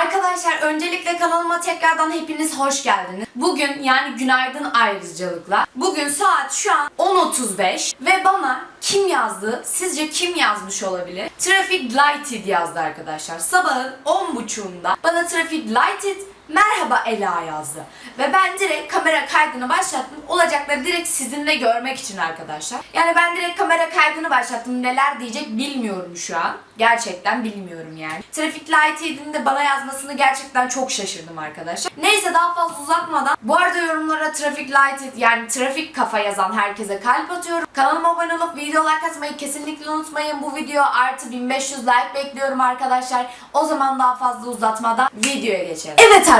Arkadaşlar öncelikle kanalıma tekrardan hepiniz hoş geldiniz. Bugün yani günaydın ayrıcalıkla. Bugün saat şu an 10.35 ve bana kim yazdı? Sizce kim yazmış olabilir? Traffic Lighted yazdı arkadaşlar. Sabahın 10.30'unda bana Traffic Lighted merhaba Ela yazdı. Ve ben direkt kamera kaydını başlattım. Olacakları direkt sizinle görmek için arkadaşlar. Yani ben direkt kamera kaydını başlattım. Neler diyecek bilmiyorum şu an. Gerçekten bilmiyorum yani. Traffic Lighted'in de bana yazmasını gerçekten çok şaşırdım arkadaşlar. Neyse daha fazla uzatmadan. Bu arada yorumlara Traffic Lighted yani trafik kafa yazan herkese kalp atıyorum. Kanalıma abone olup video like atmayı kesinlikle unutmayın. Bu video artı 1500 like bekliyorum arkadaşlar. O zaman daha fazla uzatmadan videoya geçelim. Evet arkadaşlar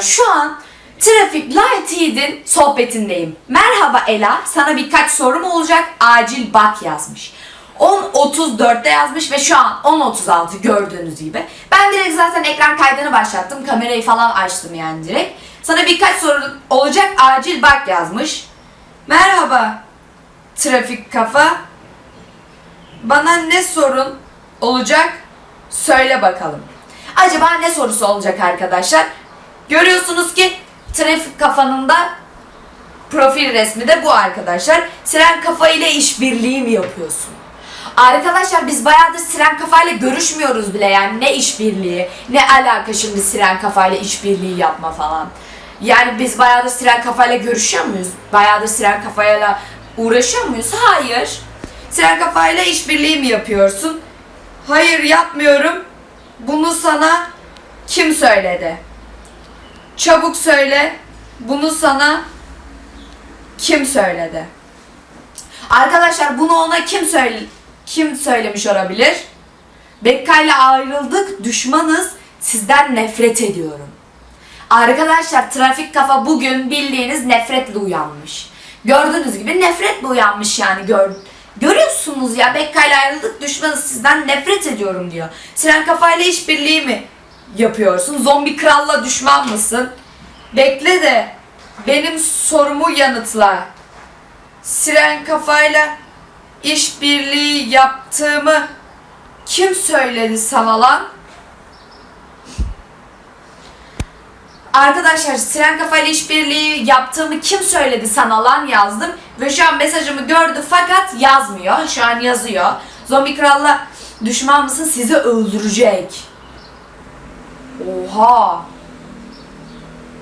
şu an Traffic Lighted'in sohbetindeyim. Merhaba Ela, sana birkaç sorum olacak. Acil bak yazmış. 10.34'te yazmış ve şu an 10.36 gördüğünüz gibi. Ben direkt zaten ekran kaydını başlattım. Kamerayı falan açtım yani direkt. Sana birkaç soru olacak. Acil bak yazmış. Merhaba trafik kafa. Bana ne sorun olacak? Söyle bakalım. Acaba ne sorusu olacak arkadaşlar? Görüyorsunuz ki trafik kafanın da profil resmi de bu arkadaşlar. Siren kafa ile işbirliği mi yapıyorsun? Arkadaşlar biz bayağıdır Siren kafayla görüşmüyoruz bile yani ne işbirliği ne alaka şimdi Siren kafayla işbirliği yapma falan. Yani biz bayağıdır Siren kafayla görüşüyor muyuz? Bayağıdır Siren kafayla uğraşıyor muyuz? Hayır. Siren kafayla işbirliği mi yapıyorsun? Hayır yapmıyorum. Bunu sana kim söyledi? Çabuk söyle. Bunu sana kim söyledi? Arkadaşlar bunu ona kim söyle kim söylemiş olabilir? Bekka ile ayrıldık, düşmanız. Sizden nefret ediyorum. Arkadaşlar trafik kafa bugün bildiğiniz nefretle uyanmış. Gördüğünüz gibi nefretle uyanmış yani gör Görüyorsunuz ya Bekka ile ayrıldık düşmanız sizden nefret ediyorum diyor. Siren kafayla işbirliği mi yapıyorsun? Zombi kralla düşman mısın? Bekle de benim sorumu yanıtla. Siren kafayla işbirliği yaptığımı kim söyledi sana lan? Arkadaşlar Siren kafayla işbirliği yaptığımı kim söyledi sana lan yazdım. Ve şu an mesajımı gördü fakat yazmıyor. Şu an yazıyor. Zombi kralla düşman mısın sizi öldürecek. Oha.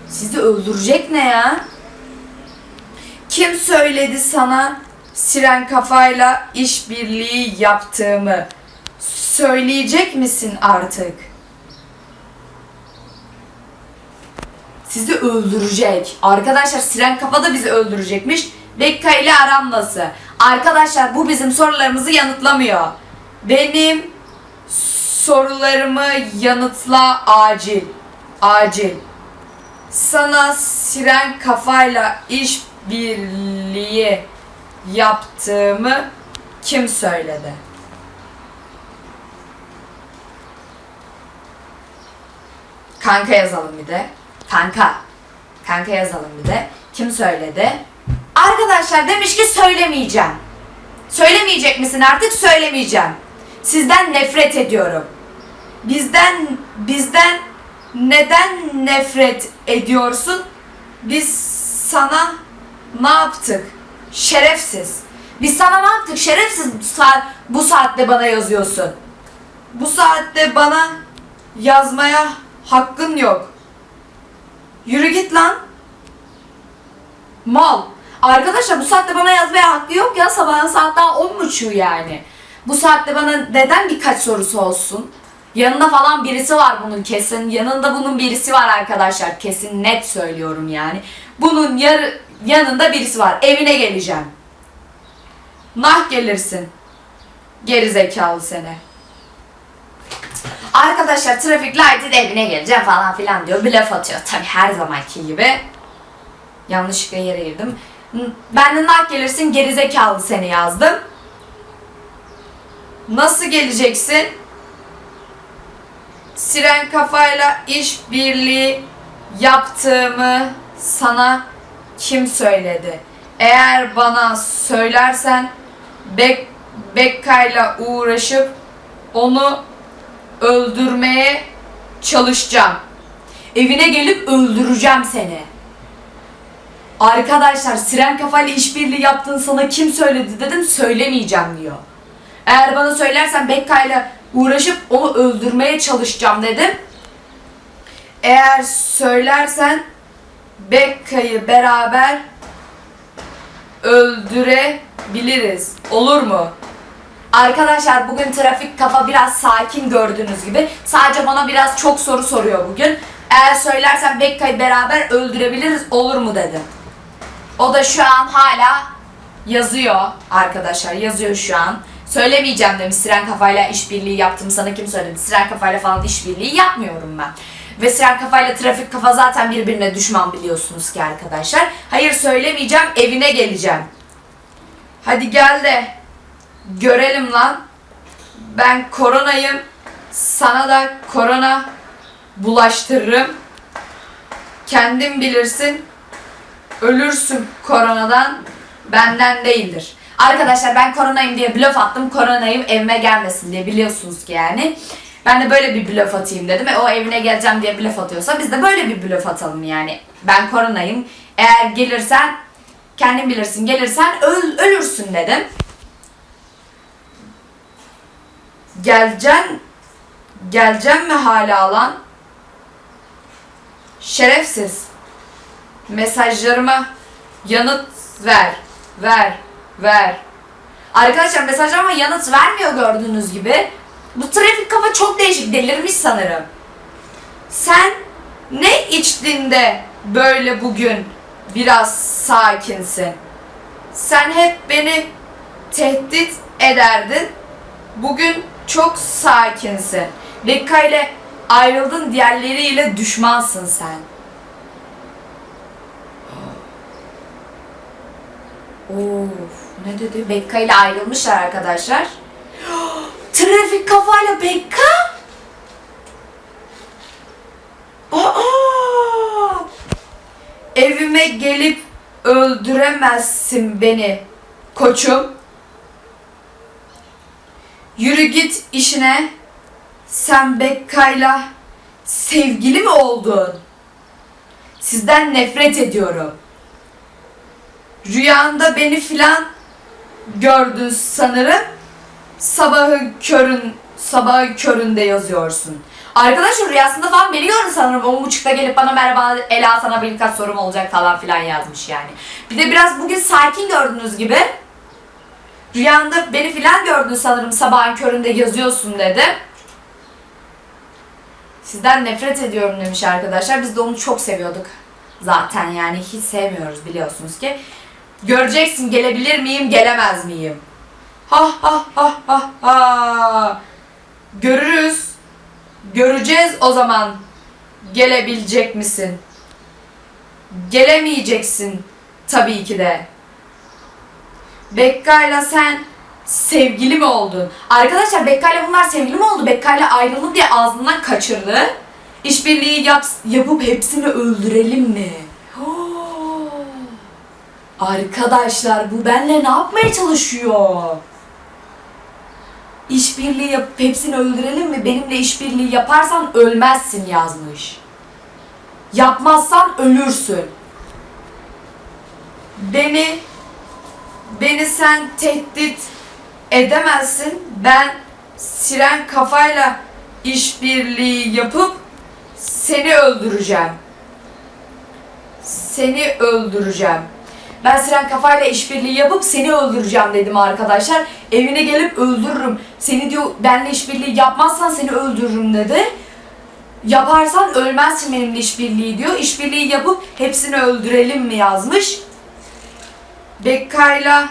Sizi öldürecek ne ya? Kim söyledi sana siren kafayla işbirliği yaptığımı? Söyleyecek misin artık? Sizi öldürecek. Arkadaşlar siren kafa da bizi öldürecekmiş. Bekka ile aram nasıl? Arkadaşlar bu bizim sorularımızı yanıtlamıyor. Benim sorularımı yanıtla acil. Acil. Sana siren kafayla iş birliği yaptığımı kim söyledi? Kanka yazalım bir de. Kanka. Kanka yazalım bir de. Kim söyledi? Arkadaşlar demiş ki söylemeyeceğim. Söylemeyecek misin artık? Söylemeyeceğim. Sizden nefret ediyorum. Bizden bizden neden nefret ediyorsun? Biz sana ne yaptık? Şerefsiz. Biz sana ne yaptık? Şerefsiz bu, saat, bu saatte bana yazıyorsun. Bu saatte bana yazmaya hakkın yok. Yürü git lan. Mal. Arkadaşlar bu saatte bana yazmaya hakkı yok ya. Sabahın saat daha 10.30 yani. Bu saatte bana neden birkaç sorusu olsun? Yanında falan birisi var bunun kesin. Yanında bunun birisi var arkadaşlar. Kesin net söylüyorum yani. Bunun yar yanında birisi var. Evine geleceğim. Nah gelirsin. Geri zekalı seni. Arkadaşlar trafik lighted evine geleceğim falan filan diyor. Blöf atıyor tabi her zamanki gibi. Yanlışlıkla yere girdim. Ben de nak gelirsin gerizekalı seni yazdım. Nasıl geleceksin? Siren kafayla iş birliği yaptığımı sana kim söyledi? Eğer bana söylersen Bek Bekka'yla uğraşıp onu öldürmeye çalışacağım. Evine gelip öldüreceğim seni. Arkadaşlar siren kafayla işbirliği yaptığını sana kim söyledi dedim söylemeyeceğim diyor. Eğer bana söylersen Bekka'yla uğraşıp onu öldürmeye çalışacağım dedim. Eğer söylersen Bekka'yı beraber öldürebiliriz. Olur mu? Arkadaşlar bugün trafik kafa biraz sakin gördüğünüz gibi. Sadece bana biraz çok soru soruyor bugün. Eğer söylersen Bekka'yı beraber öldürebiliriz olur mu dedim. O da şu an hala yazıyor arkadaşlar yazıyor şu an. Söylemeyeceğim demiş Siren Kafa'yla işbirliği yaptım sana kim söyledi? Siren Kafa'yla falan işbirliği yapmıyorum ben. Ve Siren Kafa'yla Trafik Kafa zaten birbirine düşman biliyorsunuz ki arkadaşlar. Hayır söylemeyeceğim evine geleceğim. Hadi gel de görelim lan. Ben koronayım. Sana da korona bulaştırırım. Kendin bilirsin. Ölürsün koronadan. Benden değildir. Arkadaşlar ben koronayım diye blöf attım. Koronayım evime gelmesin diye biliyorsunuz ki yani. Ben de böyle bir blöf atayım dedim. E, o evine geleceğim diye blöf atıyorsa biz de böyle bir blöf atalım yani. Ben koronayım. Eğer gelirsen kendin bilirsin. Gelirsen öl, ölürsün dedim. Geleceksin. Geleceksin mi hala lan? Şerefsiz. Mesajlarıma yanıt ver. Ver. Ver. Arkadaşlar mesajlarıma yanıt vermiyor gördüğünüz gibi. Bu trafik kafa çok değişik delirmiş sanırım. Sen ne içtin de böyle bugün biraz sakinsin? Sen hep beni tehdit ederdin. Bugün çok sakinsin. Bekka ile ayrıldın diğerleriyle düşmansın sen. ne dedi? Bekka ile ayrılmışlar arkadaşlar. Trafik kafayla Bekka? Aa! Evime gelip öldüremezsin beni koçum. Yürü git işine. Sen Bekka'yla sevgili mi oldun? Sizden nefret ediyorum. Rüyanda beni filan gördün sanırım. Sabahın körün sabahın köründe yazıyorsun. Arkadaşlar rüyasında falan beni gördü sanırım. On buçukta gelip bana merhaba Ela sana birkaç sorum olacak falan filan yazmış yani. Bir de biraz bugün sakin gördüğünüz gibi. Rüyanda beni filan gördün sanırım sabahın köründe yazıyorsun dedi. Sizden nefret ediyorum demiş arkadaşlar. Biz de onu çok seviyorduk. Zaten yani hiç sevmiyoruz biliyorsunuz ki. Göreceksin gelebilir miyim gelemez miyim? Ha ha ha ha ha. Görürüz. Göreceğiz o zaman. Gelebilecek misin? Gelemeyeceksin tabii ki de. Bekka'yla sen sevgili mi oldun? Arkadaşlar Bekka'yla bunlar sevgili mi oldu? Bekka'yla ayrıldı diye ağzından kaçırdı. İşbirliği yap, yapıp hepsini öldürelim mi? Arkadaşlar bu benle ne yapmaya çalışıyor? İşbirliği yapıp hepsini öldürelim mi? Benimle işbirliği yaparsan ölmezsin yazmış. Yapmazsan ölürsün. Beni beni sen tehdit edemezsin. Ben siren kafayla işbirliği yapıp seni öldüreceğim. Seni öldüreceğim. Ben siren kafayla işbirliği yapıp seni öldüreceğim dedim arkadaşlar. Evine gelip öldürürüm. Seni diyor benle işbirliği yapmazsan seni öldürürüm dedi. Yaparsan ölmezsin benimle işbirliği diyor. İşbirliği yapıp hepsini öldürelim mi yazmış. Bekka'yla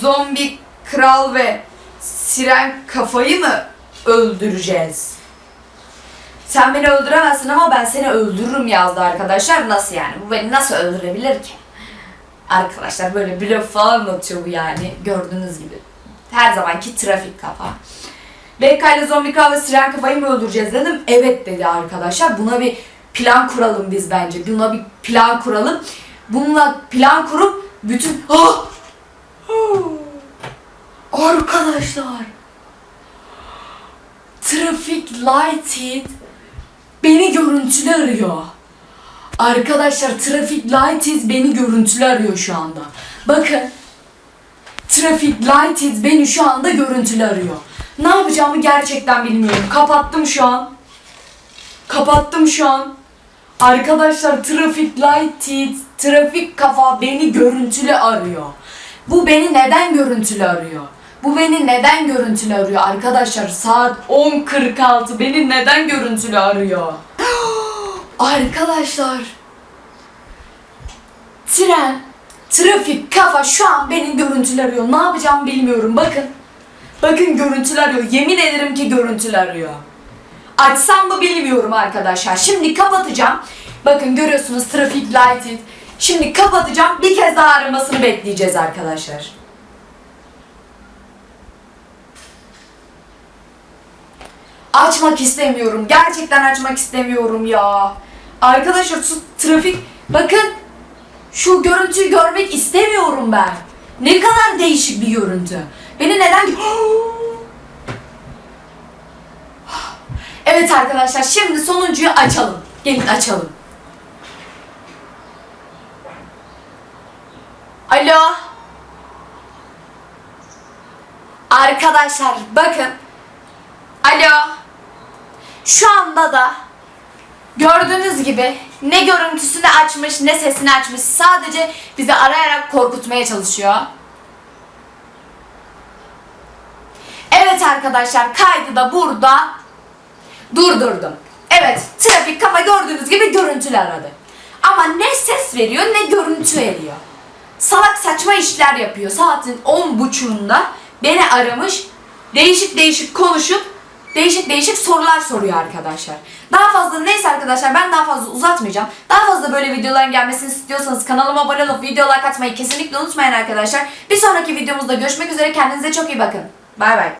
zombi kral ve siren kafayı mı öldüreceğiz? Sen beni öldüremezsin ama ben seni öldürürüm yazdı arkadaşlar. Nasıl yani? Bu beni nasıl öldürebilir ki? Arkadaşlar böyle blöf falan anlatıyor bu yani. Gördüğünüz gibi. Her zamanki trafik kafa. BK ile zombi kral siren kafayı mı öldüreceğiz dedim. Evet dedi arkadaşlar. Buna bir plan kuralım biz bence. Buna bir plan kuralım. Bununla plan kurup bütün... Ah! Arkadaşlar. Traffic Lighted beni görüntülü arıyor. Arkadaşlar Traffic Lighted beni görüntülü arıyor şu anda. Bakın. Traffic Lighted beni şu anda görüntülü arıyor. Ne yapacağımı gerçekten bilmiyorum. Kapattım şu an. Kapattım şu an. Arkadaşlar Traffic Lighted, trafik kafa beni görüntülü arıyor. Bu beni neden görüntülü arıyor? Bu beni neden görüntülü arıyor arkadaşlar? Saat 10.46 beni neden görüntülü arıyor? arkadaşlar. Tren, trafik kafa şu an beni görüntülü arıyor. Ne yapacağımı bilmiyorum. Bakın. Bakın görüntülü arıyor. Yemin ederim ki görüntülü arıyor. Açsam mı bilmiyorum arkadaşlar. Şimdi kapatacağım. Bakın görüyorsunuz trafik lighted. Şimdi kapatacağım. Bir kez daha aramasını bekleyeceğiz arkadaşlar. Açmak istemiyorum. Gerçekten açmak istemiyorum ya. Arkadaşlar şu trafik bakın şu görüntüyü görmek istemiyorum ben. Ne kadar değişik bir görüntü. Beni neden Evet arkadaşlar şimdi sonuncuyu açalım. Gelin açalım. Alo. Arkadaşlar bakın. Alo. Şu anda da gördüğünüz gibi ne görüntüsünü açmış ne sesini açmış. Sadece bizi arayarak korkutmaya çalışıyor. Evet arkadaşlar kaydı da burada durdurdum. Evet trafik kafa gördüğünüz gibi görüntülü aradı. Ama ne ses veriyor ne görüntü veriyor. Salak saçma işler yapıyor. Saatin 10 buçuğunda beni aramış. Değişik değişik konuşup değişik değişik sorular soruyor arkadaşlar. Daha fazla neyse arkadaşlar ben daha fazla uzatmayacağım. Daha fazla böyle videoların gelmesini istiyorsanız kanalıma abone olup videolar katmayı kesinlikle unutmayın arkadaşlar. Bir sonraki videomuzda görüşmek üzere. Kendinize çok iyi bakın. Bay bay.